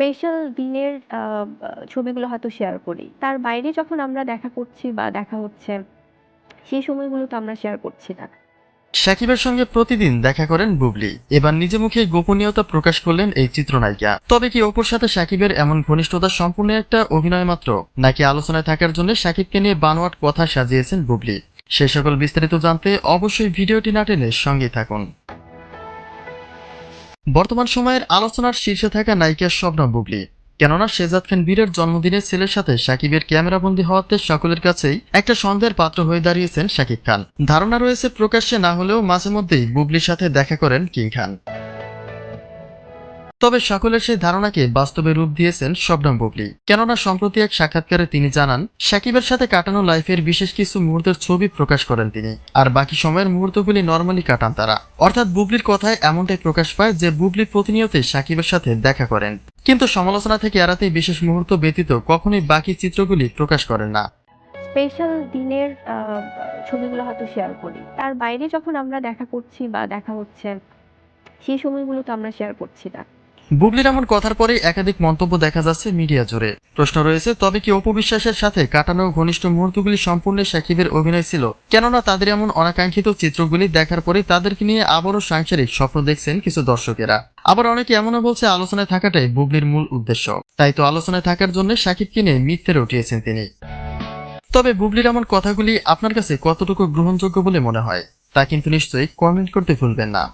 Special দিনের ছবিগুলো হয়তো শেয়ার করি। তার বাইরে যখন আমরা দেখা করছি বা দেখা হচ্ছে, সেই সময়গুলো তো আমরা শেয়ার করছি না। সাকিবের সঙ্গে প্রতিদিন দেখা করেন বুবলি এবার নিজে মুখে গোপনীয়তা প্রকাশ করলেন এই চিত্রনায়িকা তবে কি অপুর সাথে সাকিবের এমন ঘনিষ্ঠতা সম্পূর্ণ একটা অভিনয় মাত্র নাকি আলোচনায় থাকার জন্য সাকিবকে নিয়ে বানোয়াট কথা সাজিয়েছেন বুবলি সে সকল বিস্তারিত জানতে অবশ্যই ভিডিওটি না টেনে সঙ্গেই থাকুন বর্তমান সময়ের আলোচনার শীর্ষে থাকা নায়িকা শবনম বুবলি কেননা শেজাদ খান বীরের জন্মদিনে ছেলের সাথে সাকিবের ক্যামেরাবন্দি হওয়াতে সকলের কাছেই একটা সন্দেহের পাত্র হয়ে দাঁড়িয়েছেন শাকিব খান। ধারণা রয়েছে প্রকাশ্যে না হলেও মাঝে মধ্যেই বুবলির সাথে দেখা করেন কিং খান। তবে সকলের সেই ধারণাকে বাস্তবে রূপ দিয়েছেন শবনম বুবলি কেননা সম্প্রতি এক সাক্ষাৎকারে তিনি জানান সাকিবের সাথে কাটানো লাইফের বিশেষ কিছু মুহূর্তের ছবি প্রকাশ করেন তিনি আর বাকি সময়ের মুহূর্তগুলি নর্মালি কাটান তারা অর্থাৎ বুবলির কথায় এমনটাই প্রকাশ পায় যে বুবলি প্রতিনিয়তই সাকিবের সাথে দেখা করেন কিন্তু সমালোচনা থেকে এড়াতে বিশেষ মুহূর্ত ব্যতীত কখনোই বাকি চিত্রগুলি প্রকাশ করেন না স্পেশাল দিনের ছবিগুলো হয়তো শেয়ার করি। তার বাইরে যখন আমরা দেখা করছি বা দেখা হচ্ছে, সেই সময়গুলো তো আমরা শেয়ার করছি না। বুবলির এমন কথার পরে একাধিক মন্তব্য দেখা যাচ্ছে মিডিয়া জুড়ে। প্রশ্ন রয়েছে, তবে কি অপবিশ্বাসের সাথে কাটানো ঘনিষ্ঠ মুহূর্তগুলি সম্পূর্ণ সাকিবের অভিনয় ছিল? কেননা তাদের এমন অনাকাঙ্ক্ষিত চিত্রগুলি দেখার পরে তাদেরকে নিয়ে আবারও সাংসারিক স্বপ্ন দেখছেন কিছু দর্শকেরা। আবার অনেকে এমনও বলছে, আলোচনায় থাকাটাই বুবলির মূল উদ্দেশ্য। তাই তো আলোচনায় থাকার জন্য সাকিবকে নিয়ে মিথ্যে রটিয়েছেন তিনি। তবে বুবলির এমন কথাগুলি আপনার কাছে কতটুকু গ্রহণযোগ্য বলে মনে হয়, তা কিন্তু নিশ্চয়ই কমেন্ট করতে ভুলবেন না।